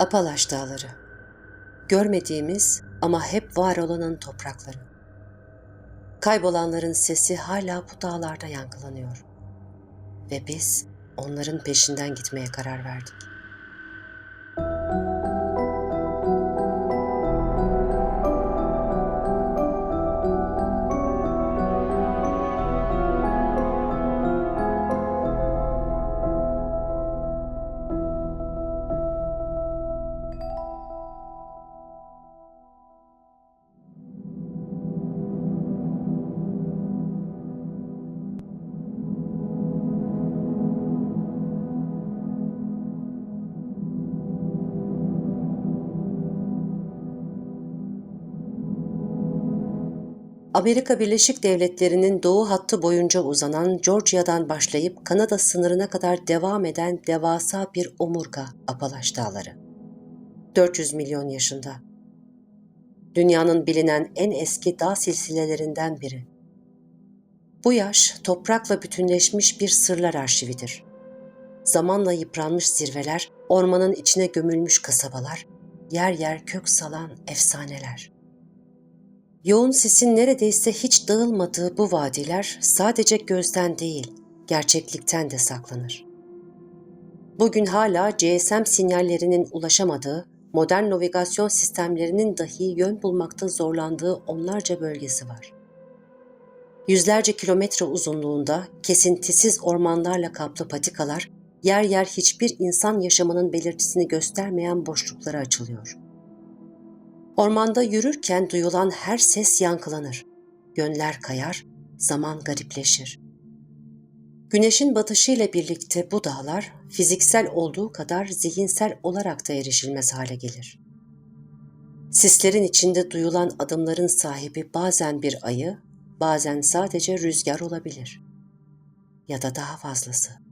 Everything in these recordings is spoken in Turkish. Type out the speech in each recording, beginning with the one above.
Apalaş Dağları. Görmediğimiz ama hep var olanın toprakları. Kaybolanların sesi hala bu dağlarda yankılanıyor. Ve biz onların peşinden gitmeye karar verdik. Amerika Birleşik Devletleri'nin doğu hattı boyunca uzanan Georgia'dan başlayıp Kanada sınırına kadar devam eden devasa bir omurga Apalaş Dağları. 400 milyon yaşında. Dünyanın bilinen en eski dağ silsilelerinden biri. Bu yaş toprakla bütünleşmiş bir sırlar arşividir. Zamanla yıpranmış zirveler, ormanın içine gömülmüş kasabalar, yer yer kök salan efsaneler.'' Yoğun sisin neredeyse hiç dağılmadığı bu vadiler sadece gözden değil, gerçeklikten de saklanır. Bugün hala GSM sinyallerinin ulaşamadığı, modern navigasyon sistemlerinin dahi yön bulmakta zorlandığı onlarca bölgesi var. Yüzlerce kilometre uzunluğunda kesintisiz ormanlarla kaplı patikalar, yer yer hiçbir insan yaşamının belirtisini göstermeyen boşluklara açılıyor.'' Ormanda yürürken duyulan her ses yankılanır. Gönler kayar, zaman garipleşir. Güneşin batışıyla birlikte bu dağlar fiziksel olduğu kadar zihinsel olarak da erişilmez hale gelir. Sislerin içinde duyulan adımların sahibi bazen bir ayı, bazen sadece rüzgar olabilir. Ya da daha fazlası.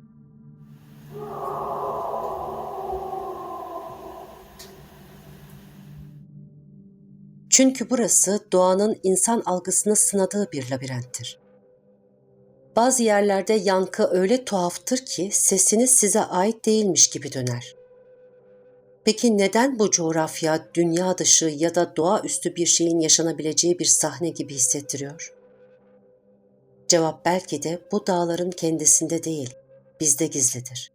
Çünkü burası doğanın insan algısını sınadığı bir labirenttir. Bazı yerlerde yankı öyle tuhaftır ki sesiniz size ait değilmiş gibi döner. Peki neden bu coğrafya dünya dışı ya da doğaüstü bir şeyin yaşanabileceği bir sahne gibi hissettiriyor? Cevap belki de bu dağların kendisinde değil, bizde gizlidir.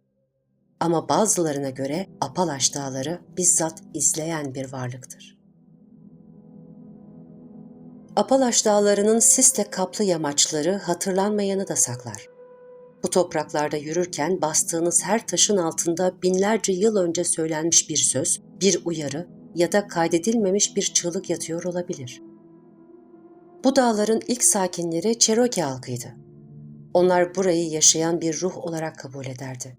Ama bazılarına göre Apalaş dağları bizzat izleyen bir varlıktır. Apalaş dağlarının sisle kaplı yamaçları hatırlanmayanı da saklar. Bu topraklarda yürürken bastığınız her taşın altında binlerce yıl önce söylenmiş bir söz, bir uyarı ya da kaydedilmemiş bir çığlık yatıyor olabilir. Bu dağların ilk sakinleri Cherokee halkıydı. Onlar burayı yaşayan bir ruh olarak kabul ederdi.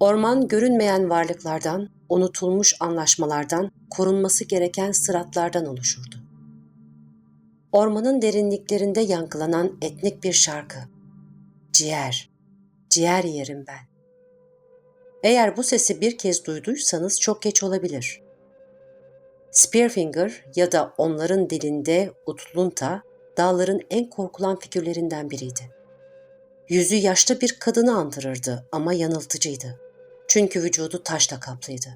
Orman görünmeyen varlıklardan, unutulmuş anlaşmalardan, korunması gereken sıratlardan oluşurdu ormanın derinliklerinde yankılanan etnik bir şarkı. Ciğer, ciğer yerim ben. Eğer bu sesi bir kez duyduysanız çok geç olabilir. Spearfinger ya da onların dilinde Utlunta, dağların en korkulan figürlerinden biriydi. Yüzü yaşlı bir kadını andırırdı ama yanıltıcıydı. Çünkü vücudu taşla kaplıydı.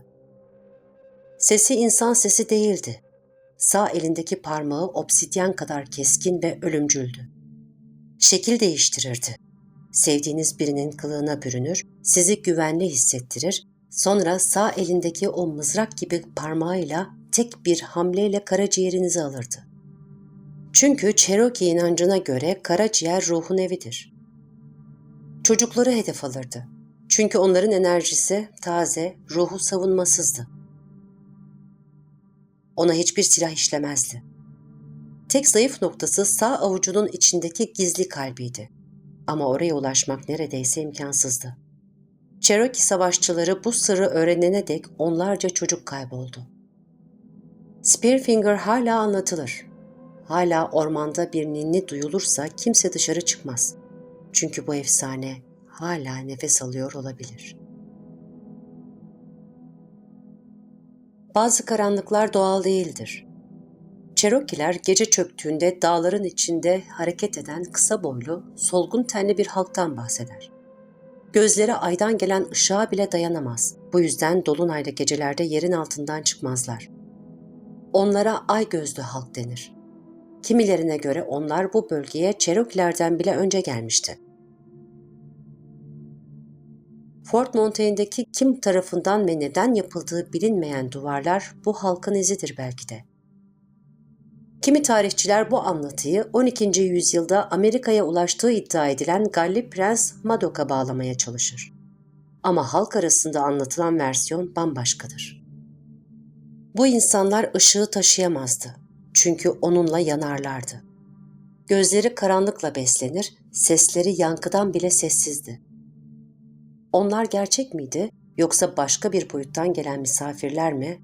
Sesi insan sesi değildi Sağ elindeki parmağı obsidyen kadar keskin ve ölümcüldü. Şekil değiştirirdi. Sevdiğiniz birinin kılığına bürünür, sizi güvenli hissettirir, sonra sağ elindeki o mızrak gibi parmağıyla tek bir hamleyle karaciğerinizi alırdı. Çünkü Cherokee inancına göre karaciğer ruhun evidir. Çocukları hedef alırdı. Çünkü onların enerjisi taze, ruhu savunmasızdı. Ona hiçbir silah işlemezdi. Tek zayıf noktası sağ avucunun içindeki gizli kalbiydi. Ama oraya ulaşmak neredeyse imkansızdı. Cherokee savaşçıları bu sırrı öğrenene dek onlarca çocuk kayboldu. Spearfinger hala anlatılır. Hala ormanda bir ninni duyulursa kimse dışarı çıkmaz. Çünkü bu efsane hala nefes alıyor olabilir.'' Bazı karanlıklar doğal değildir. Cherokee'ler gece çöktüğünde dağların içinde hareket eden kısa boylu, solgun tenli bir halktan bahseder. Gözleri aydan gelen ışığa bile dayanamaz. Bu yüzden dolunaylı gecelerde yerin altından çıkmazlar. Onlara ay gözlü halk denir. Kimilerine göre onlar bu bölgeye Cherokee'lerden bile önce gelmişti. Fort Montaigne'deki kim tarafından ve neden yapıldığı bilinmeyen duvarlar bu halkın izidir belki de. Kimi tarihçiler bu anlatıyı 12. yüzyılda Amerika'ya ulaştığı iddia edilen Galli Prens Madok'a bağlamaya çalışır. Ama halk arasında anlatılan versiyon bambaşkadır. Bu insanlar ışığı taşıyamazdı. Çünkü onunla yanarlardı. Gözleri karanlıkla beslenir, sesleri yankıdan bile sessizdi. Onlar gerçek miydi yoksa başka bir boyuttan gelen misafirler mi?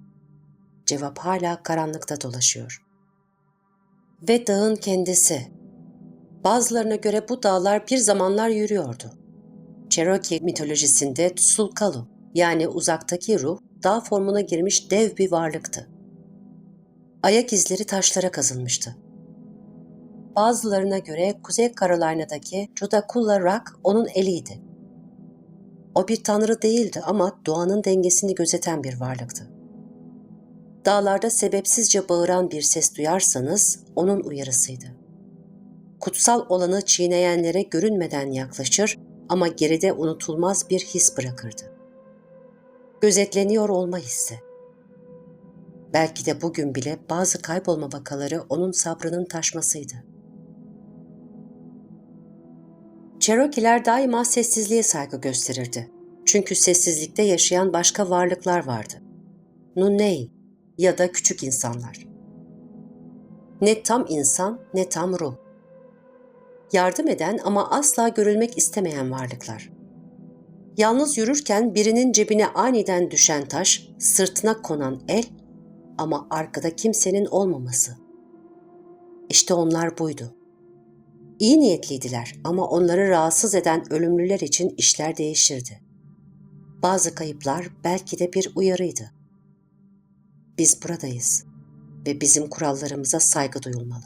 Cevap hala karanlıkta dolaşıyor. Ve dağın kendisi. Bazılarına göre bu dağlar bir zamanlar yürüyordu. Cherokee mitolojisinde Tsulkalu yani uzaktaki ruh dağ formuna girmiş dev bir varlıktı. Ayak izleri taşlara kazınmıştı. Bazılarına göre Kuzey Carolina'daki Judaculla Rock onun eliydi. O bir tanrı değildi ama doğanın dengesini gözeten bir varlıktı. Dağlarda sebepsizce bağıran bir ses duyarsanız onun uyarısıydı. Kutsal olanı çiğneyenlere görünmeden yaklaşır ama geride unutulmaz bir his bırakırdı. Gözetleniyor olma hissi. Belki de bugün bile bazı kaybolma vakaları onun sabrının taşmasıydı. Cherokee'ler daima sessizliğe saygı gösterirdi. Çünkü sessizlikte yaşayan başka varlıklar vardı. Nunnein ya da küçük insanlar. Ne tam insan ne tam ruh. Yardım eden ama asla görülmek istemeyen varlıklar. Yalnız yürürken birinin cebine aniden düşen taş, sırtına konan el ama arkada kimsenin olmaması. İşte onlar buydu. İyi niyetliydiler ama onları rahatsız eden ölümlüler için işler değişirdi. Bazı kayıplar belki de bir uyarıydı. Biz buradayız ve bizim kurallarımıza saygı duyulmalı.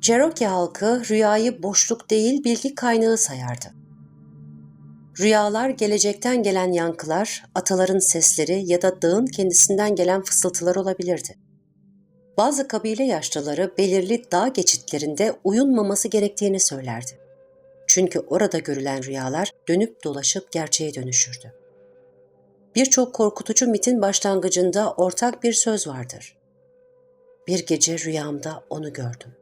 Cherokee halkı rüyayı boşluk değil bilgi kaynağı sayardı. Rüyalar gelecekten gelen yankılar, ataların sesleri ya da dağın kendisinden gelen fısıltılar olabilirdi. Bazı kabile yaşlıları belirli dağ geçitlerinde uyunmaması gerektiğini söylerdi. Çünkü orada görülen rüyalar dönüp dolaşıp gerçeğe dönüşürdü. Birçok korkutucu mitin başlangıcında ortak bir söz vardır. Bir gece rüyamda onu gördüm.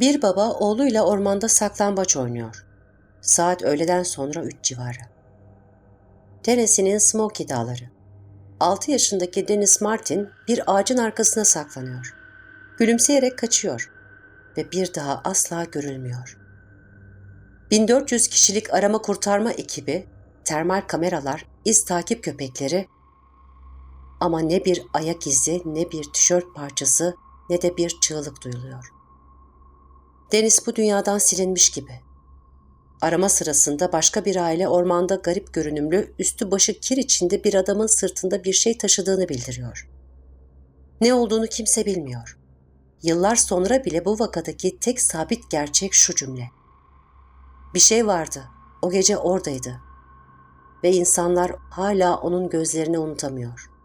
Bir baba oğluyla ormanda saklambaç oynuyor. Saat öğleden sonra üç civarı. Tennessee'nin Smoky Dağları. 6 yaşındaki Dennis Martin bir ağacın arkasına saklanıyor. Gülümseyerek kaçıyor ve bir daha asla görülmüyor. 1400 kişilik arama kurtarma ekibi, termal kameralar, iz takip köpekleri ama ne bir ayak izi, ne bir tişört parçası, ne de bir çığlık duyuluyor. Deniz bu dünyadan silinmiş gibi. Arama sırasında başka bir aile ormanda garip görünümlü, üstü başı kir içinde bir adamın sırtında bir şey taşıdığını bildiriyor. Ne olduğunu kimse bilmiyor. Yıllar sonra bile bu vakadaki tek sabit gerçek şu cümle. Bir şey vardı. O gece oradaydı. Ve insanlar hala onun gözlerini unutamıyor.''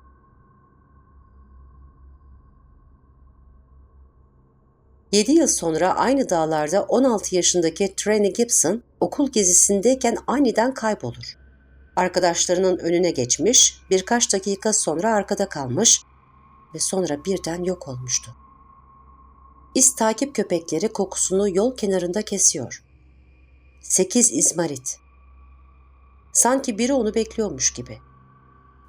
Yedi yıl sonra aynı dağlarda 16 yaşındaki Trenny Gibson okul gezisindeyken aniden kaybolur. Arkadaşlarının önüne geçmiş, birkaç dakika sonra arkada kalmış ve sonra birden yok olmuştu. İz takip köpekleri kokusunu yol kenarında kesiyor. Sekiz izmarit. Sanki biri onu bekliyormuş gibi.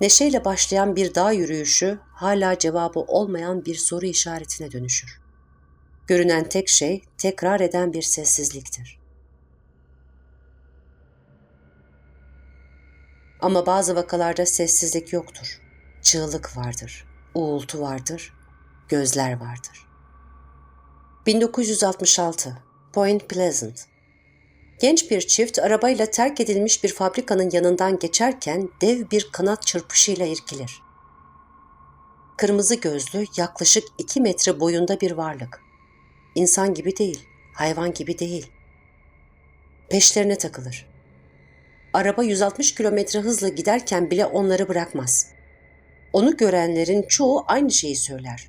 Neşeyle başlayan bir dağ yürüyüşü hala cevabı olmayan bir soru işaretine dönüşür. Görünen tek şey tekrar eden bir sessizliktir. Ama bazı vakalarda sessizlik yoktur. Çığlık vardır, uğultu vardır, gözler vardır. 1966 Point Pleasant Genç bir çift arabayla terk edilmiş bir fabrikanın yanından geçerken dev bir kanat çırpışıyla irkilir. Kırmızı gözlü, yaklaşık 2 metre boyunda bir varlık. İnsan gibi değil, hayvan gibi değil. Peşlerine takılır. Araba 160 kilometre hızla giderken bile onları bırakmaz. Onu görenlerin çoğu aynı şeyi söyler.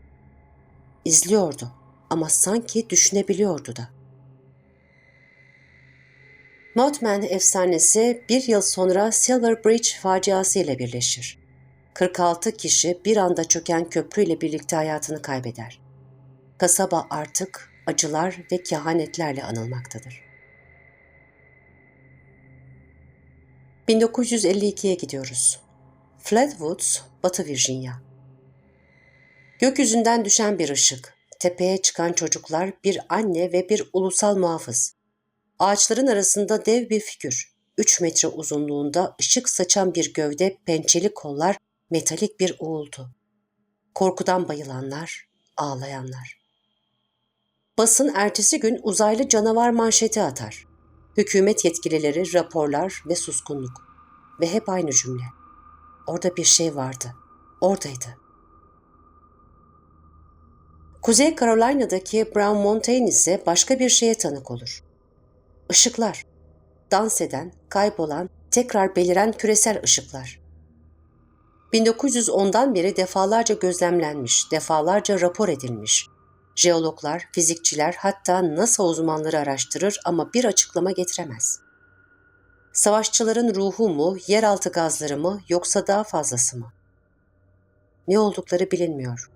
İzliyordu ama sanki düşünebiliyordu da. Mothman efsanesi bir yıl sonra Silver Bridge faciası ile birleşir. 46 kişi bir anda çöken köprüyle birlikte hayatını kaybeder. Kasaba artık acılar ve kehanetlerle anılmaktadır. 1952'ye gidiyoruz. Flatwoods, Batı Virginia. Gökyüzünden düşen bir ışık, tepeye çıkan çocuklar, bir anne ve bir ulusal muhafız. Ağaçların arasında dev bir figür. 3 metre uzunluğunda ışık saçan bir gövde, pençeli kollar, metalik bir uğultu. Korkudan bayılanlar, ağlayanlar. Basın ertesi gün uzaylı canavar manşeti atar. Hükümet yetkilileri raporlar ve suskunluk. Ve hep aynı cümle. Orada bir şey vardı. Oradaydı. Kuzey Carolina'daki Brown Mountain ise başka bir şeye tanık olur. Işıklar. Dans eden, kaybolan, tekrar beliren küresel ışıklar. 1910'dan beri defalarca gözlemlenmiş, defalarca rapor edilmiş. Jeologlar, fizikçiler hatta NASA uzmanları araştırır ama bir açıklama getiremez. Savaşçıların ruhu mu, yeraltı gazları mı yoksa daha fazlası mı? Ne oldukları bilinmiyor.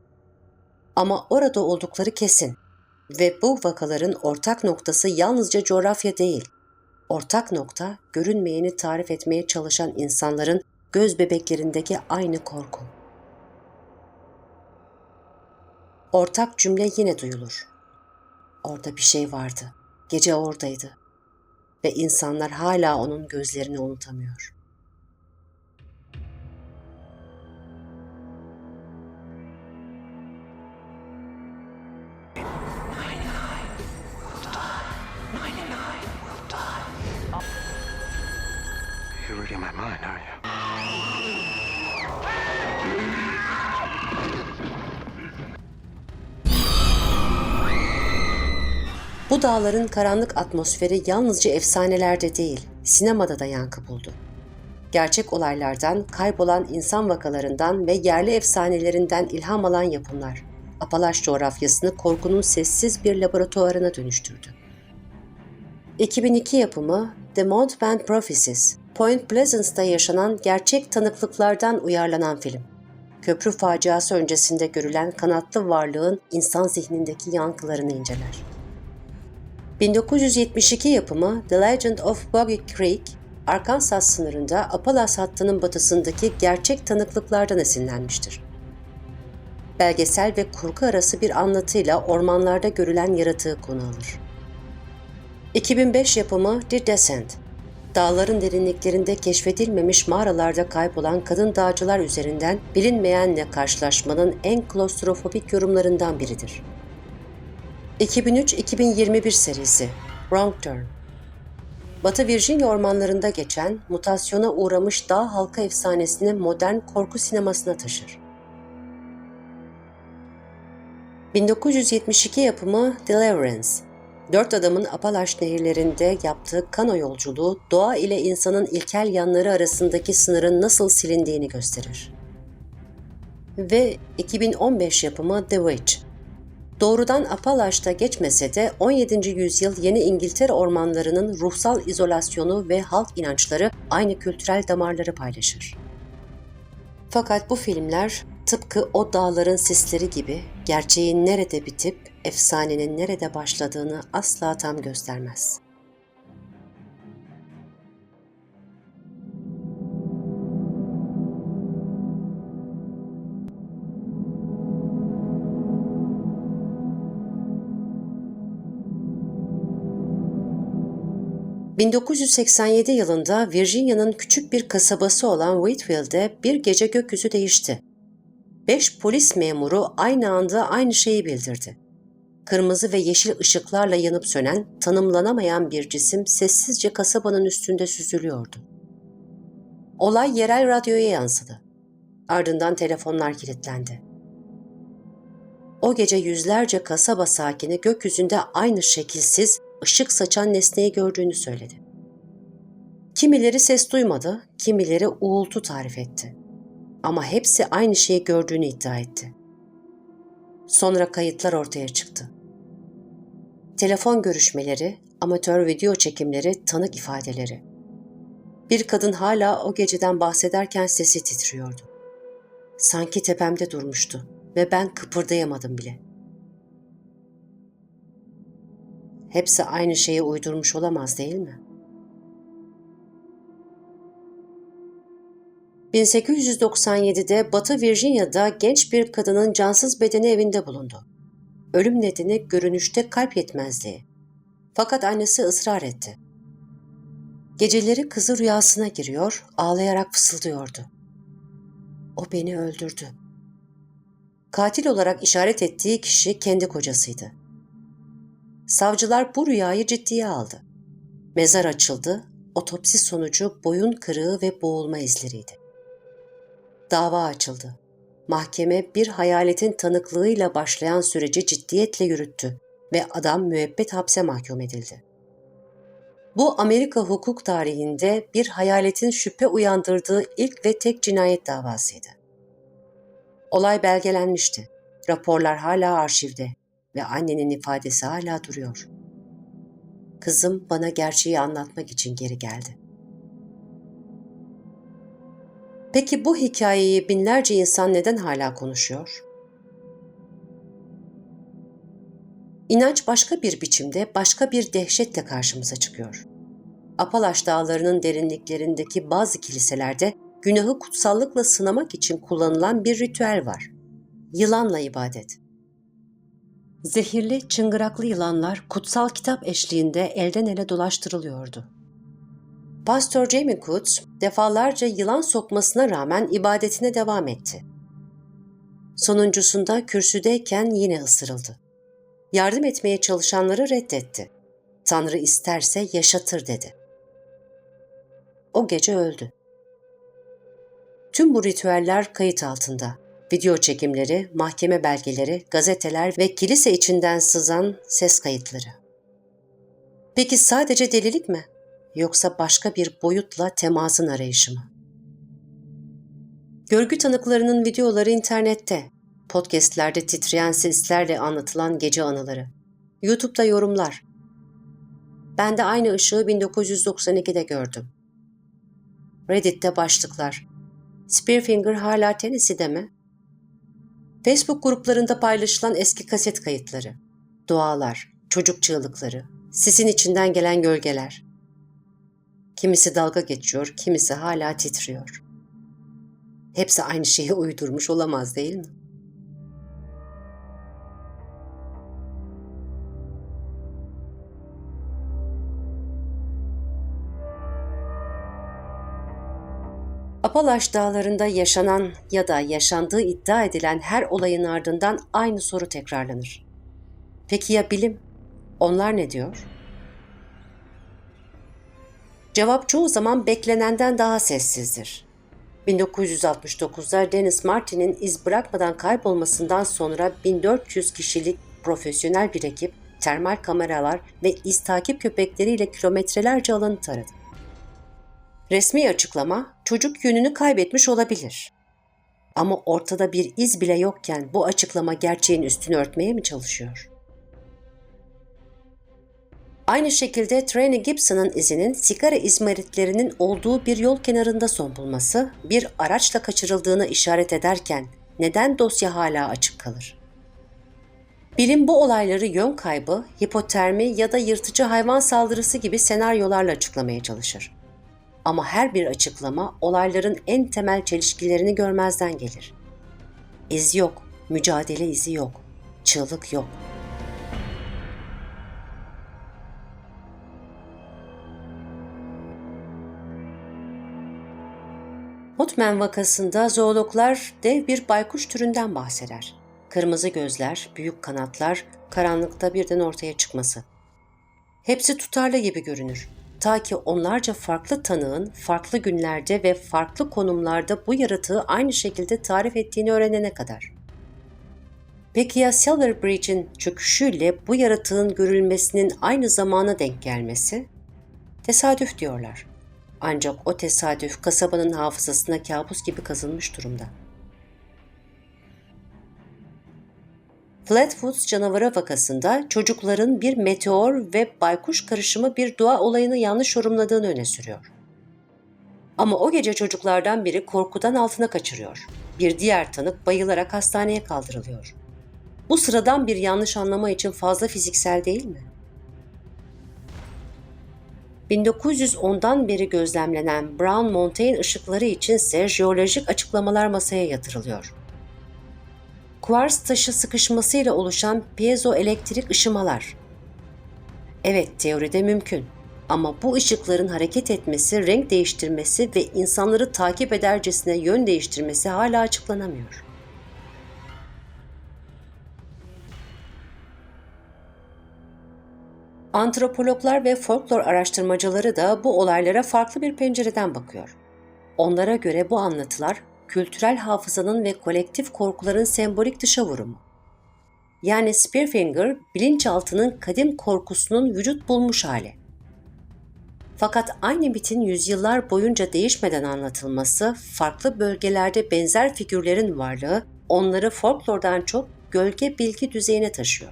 Ama orada oldukları kesin ve bu vakaların ortak noktası yalnızca coğrafya değil. Ortak nokta görünmeyeni tarif etmeye çalışan insanların göz bebeklerindeki aynı korku. Ortak cümle yine duyulur. Orada bir şey vardı. Gece oradaydı. Ve insanlar hala onun gözlerini unutamıyor. You're reading my mind, aren't you? Bu dağların karanlık atmosferi yalnızca efsanelerde değil, sinemada da yankı buldu. Gerçek olaylardan, kaybolan insan vakalarından ve yerli efsanelerinden ilham alan yapımlar, Apalaş coğrafyasını korkunun sessiz bir laboratuvarına dönüştürdü. 2002 yapımı The Mountebank Prophecies, Point Pleasance'da yaşanan gerçek tanıklıklardan uyarlanan film. Köprü faciası öncesinde görülen kanatlı varlığın insan zihnindeki yankılarını inceler. 1972 yapımı The Legend of Boggy Creek, Arkansas sınırında Appalachia hattının batısındaki gerçek tanıklıklardan esinlenmiştir. Belgesel ve kurgu arası bir anlatıyla ormanlarda görülen yaratığı konu alır. 2005 yapımı The Descent, dağların derinliklerinde keşfedilmemiş mağaralarda kaybolan kadın dağcılar üzerinden bilinmeyenle karşılaşmanın en klostrofobik yorumlarından biridir. 2003-2021 serisi Wrong Turn Batı Virginia ormanlarında geçen, mutasyona uğramış dağ halka efsanesini modern korku sinemasına taşır. 1972 yapımı Deliverance, dört adamın Apalaş nehirlerinde yaptığı kano yolculuğu doğa ile insanın ilkel yanları arasındaki sınırın nasıl silindiğini gösterir. Ve 2015 yapımı The Witch, Doğrudan Apalaş'ta geçmese de 17. yüzyıl Yeni İngiltere ormanlarının ruhsal izolasyonu ve halk inançları aynı kültürel damarları paylaşır. Fakat bu filmler tıpkı o dağların sisleri gibi gerçeğin nerede bitip efsanenin nerede başladığını asla tam göstermez. ...1987 yılında Virginia'nın küçük bir kasabası olan Wheatville'de bir gece gökyüzü değişti. Beş polis memuru aynı anda aynı şeyi bildirdi. kırmızı ve yeşil ışıklarla yanıp sönen, tanımlanamayan bir cisim sessizce kasabanın üstünde süzülüyordu. Olay yerel radyoya yansıdı. Ardından telefonlar kilitlendi. O gece yüzlerce kasaba sakini gökyüzünde aynı şekilsiz, ışık saçan nesneyi gördüğünü söyledi. Kimileri ses duymadı, kimileri uğultu tarif etti. Ama hepsi aynı şeyi gördüğünü iddia etti. Sonra kayıtlar ortaya çıktı. Telefon görüşmeleri, amatör video çekimleri, tanık ifadeleri. Bir kadın hala o geceden bahsederken sesi titriyordu. Sanki tepemde durmuştu ve ben kıpırdayamadım bile. Hepsi aynı şeyi uydurmuş olamaz değil mi? 1897'de Batı Virginia'da genç bir kadının cansız bedeni evinde bulundu. Ölüm nedeni görünüşte kalp yetmezliği. Fakat annesi ısrar etti. Geceleri kızı rüyasına giriyor, ağlayarak fısıldıyordu. O beni öldürdü. Katil olarak işaret ettiği kişi kendi kocasıydı. Savcılar bu rüyayı ciddiye aldı. Mezar açıldı, otopsi sonucu boyun kırığı ve boğulma izleriydi. Dava açıldı. Mahkeme bir hayaletin tanıklığıyla başlayan süreci ciddiyetle yürüttü ve adam müebbet hapse mahkum edildi. Bu Amerika hukuk tarihinde bir hayaletin şüphe uyandırdığı ilk ve tek cinayet davasıydı. Olay belgelenmişti. Raporlar hala arşivde ve annenin ifadesi hala duruyor. Kızım bana gerçeği anlatmak için geri geldi. Peki bu hikayeyi binlerce insan neden hala konuşuyor? İnanç başka bir biçimde, başka bir dehşetle karşımıza çıkıyor. Apalaş dağlarının derinliklerindeki bazı kiliselerde günahı kutsallıkla sınamak için kullanılan bir ritüel var. Yılanla ibadet. Zehirli, çıngıraklı yılanlar kutsal kitap eşliğinde elden ele dolaştırılıyordu. Pastor Jamie Kutz defalarca yılan sokmasına rağmen ibadetine devam etti. Sonuncusunda kürsüdeyken yine ısırıldı. Yardım etmeye çalışanları reddetti. Tanrı isterse yaşatır dedi. O gece öldü. Tüm bu ritüeller kayıt altında. Video çekimleri, mahkeme belgeleri, gazeteler ve kilise içinden sızan ses kayıtları. Peki sadece delilik mi? Yoksa başka bir boyutla temasın arayışı mı? Görgü tanıklarının videoları internette. Podcastlerde titreyen seslerle anlatılan gece anıları. YouTube'da yorumlar. Ben de aynı ışığı 1992'de gördüm. Reddit'te başlıklar. Spearfinger hala Tennessee'de mi? Facebook gruplarında paylaşılan eski kaset kayıtları. Dualar, çocuk çığlıkları, sisin içinden gelen gölgeler. Kimisi dalga geçiyor, kimisi hala titriyor. Hepsi aynı şeyi uydurmuş olamaz değil mi? Apalaş dağlarında yaşanan ya da yaşandığı iddia edilen her olayın ardından aynı soru tekrarlanır. Peki ya bilim? Onlar ne diyor? Cevap çoğu zaman beklenenden daha sessizdir. 1969'da Dennis Martin'in iz bırakmadan kaybolmasından sonra 1400 kişilik profesyonel bir ekip termal kameralar ve iz takip köpekleriyle kilometrelerce alanı taradı. Resmi açıklama çocuk yönünü kaybetmiş olabilir. Ama ortada bir iz bile yokken bu açıklama gerçeğin üstünü örtmeye mi çalışıyor? Aynı şekilde Trainee Gibson'ın izinin sigara izmaritlerinin olduğu bir yol kenarında son bulması bir araçla kaçırıldığını işaret ederken neden dosya hala açık kalır? Bilim bu olayları yön kaybı, hipotermi ya da yırtıcı hayvan saldırısı gibi senaryolarla açıklamaya çalışır. Ama her bir açıklama olayların en temel çelişkilerini görmezden gelir. İz yok, mücadele izi yok, çığlık yok. Mothman vakasında zoologlar dev bir baykuş türünden bahseder. Kırmızı gözler, büyük kanatlar, karanlıkta birden ortaya çıkması. Hepsi tutarlı gibi görünür. Ta ki onlarca farklı tanığın farklı günlerde ve farklı konumlarda bu yaratığı aynı şekilde tarif ettiğini öğrenene kadar. Peki ya Silver Bridge'in çöküşüyle bu yaratığın görülmesinin aynı zamana denk gelmesi? Tesadüf diyorlar. Ancak o tesadüf kasabanın hafızasına kabus gibi kazınmış durumda. Flatwoods canavarı vakasında çocukların bir meteor ve baykuş karışımı bir doğa olayını yanlış yorumladığını öne sürüyor. Ama o gece çocuklardan biri korkudan altına kaçırıyor. Bir diğer tanık bayılarak hastaneye kaldırılıyor. Bu sıradan bir yanlış anlama için fazla fiziksel değil mi? 1910'dan beri gözlemlenen Brown Mountain ışıkları içinse jeolojik açıklamalar masaya yatırılıyor. Kuars taşı sıkışmasıyla oluşan piezoelektrik ışımalar. Evet, teoride mümkün. Ama bu ışıkların hareket etmesi, renk değiştirmesi ve insanları takip edercesine yön değiştirmesi hala açıklanamıyor. Antropologlar ve folklor araştırmacıları da bu olaylara farklı bir pencereden bakıyor. Onlara göre bu anlatılar kültürel hafızanın ve kolektif korkuların sembolik dışa vurumu. Yani Spearfinger, bilinçaltının kadim korkusunun vücut bulmuş hali. Fakat aynı bitin yüzyıllar boyunca değişmeden anlatılması, farklı bölgelerde benzer figürlerin varlığı onları folklordan çok gölge bilgi düzeyine taşıyor.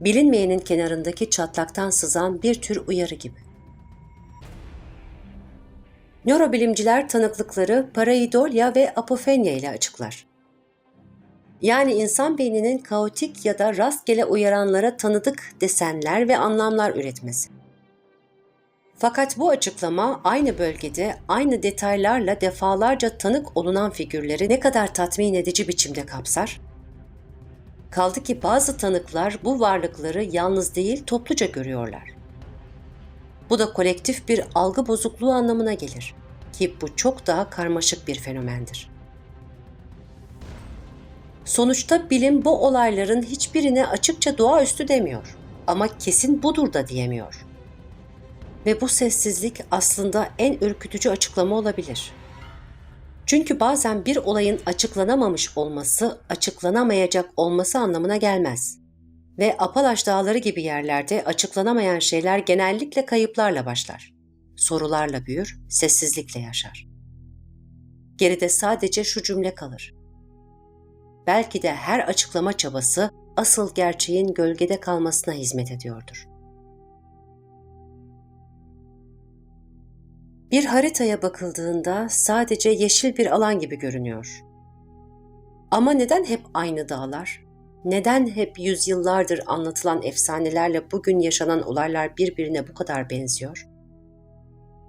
Bilinmeyenin kenarındaki çatlaktan sızan bir tür uyarı gibi. Nörobilimciler tanıklıkları pareidolia ve apofenya ile açıklar. Yani insan beyninin kaotik ya da rastgele uyaranlara tanıdık desenler ve anlamlar üretmesi. Fakat bu açıklama aynı bölgede aynı detaylarla defalarca tanık olunan figürleri ne kadar tatmin edici biçimde kapsar? Kaldı ki bazı tanıklar bu varlıkları yalnız değil topluca görüyorlar. Bu da kolektif bir algı bozukluğu anlamına gelir ki bu çok daha karmaşık bir fenomendir. Sonuçta bilim bu olayların hiçbirine açıkça doğaüstü demiyor ama kesin budur da diyemiyor. Ve bu sessizlik aslında en ürkütücü açıklama olabilir. Çünkü bazen bir olayın açıklanamamış olması, açıklanamayacak olması anlamına gelmez. Ve Apalaş Dağları gibi yerlerde açıklanamayan şeyler genellikle kayıplarla başlar. Sorularla büyür, sessizlikle yaşar. Geride sadece şu cümle kalır. Belki de her açıklama çabası asıl gerçeğin gölgede kalmasına hizmet ediyordur. Bir haritaya bakıldığında sadece yeşil bir alan gibi görünüyor. Ama neden hep aynı dağlar? Neden hep yüzyıllardır anlatılan efsanelerle bugün yaşanan olaylar birbirine bu kadar benziyor?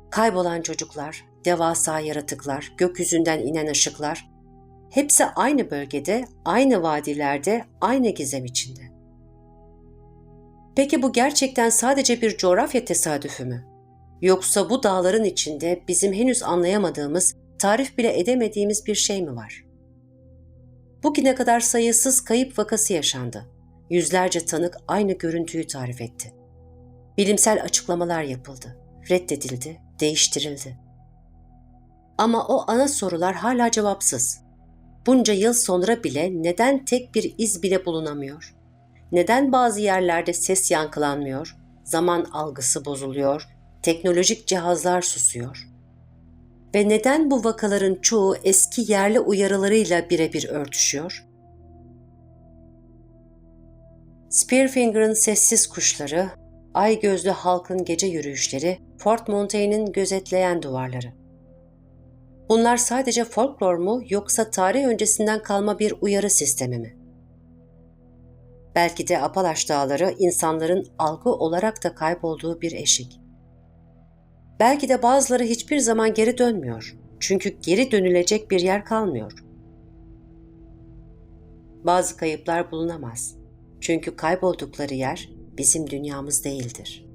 Kaybolan çocuklar, devasa yaratıklar, gökyüzünden inen ışıklar, hepsi aynı bölgede, aynı vadilerde, aynı gizem içinde. Peki bu gerçekten sadece bir coğrafya tesadüfü mü? Yoksa bu dağların içinde bizim henüz anlayamadığımız, tarif bile edemediğimiz bir şey mi var? Bugüne kadar sayısız kayıp vakası yaşandı. Yüzlerce tanık aynı görüntüyü tarif etti. Bilimsel açıklamalar yapıldı, reddedildi, değiştirildi. Ama o ana sorular hala cevapsız. Bunca yıl sonra bile neden tek bir iz bile bulunamıyor? Neden bazı yerlerde ses yankılanmıyor, zaman algısı bozuluyor, teknolojik cihazlar susuyor. Ve neden bu vakaların çoğu eski yerli uyarılarıyla birebir örtüşüyor? Spearfinger'ın sessiz kuşları, ay gözlü halkın gece yürüyüşleri, Fort Montaigne'in gözetleyen duvarları. Bunlar sadece folklor mu yoksa tarih öncesinden kalma bir uyarı sistemi mi? Belki de Apalaş Dağları insanların algı olarak da kaybolduğu bir eşik. Belki de bazıları hiçbir zaman geri dönmüyor. Çünkü geri dönülecek bir yer kalmıyor. Bazı kayıplar bulunamaz. Çünkü kayboldukları yer bizim dünyamız değildir.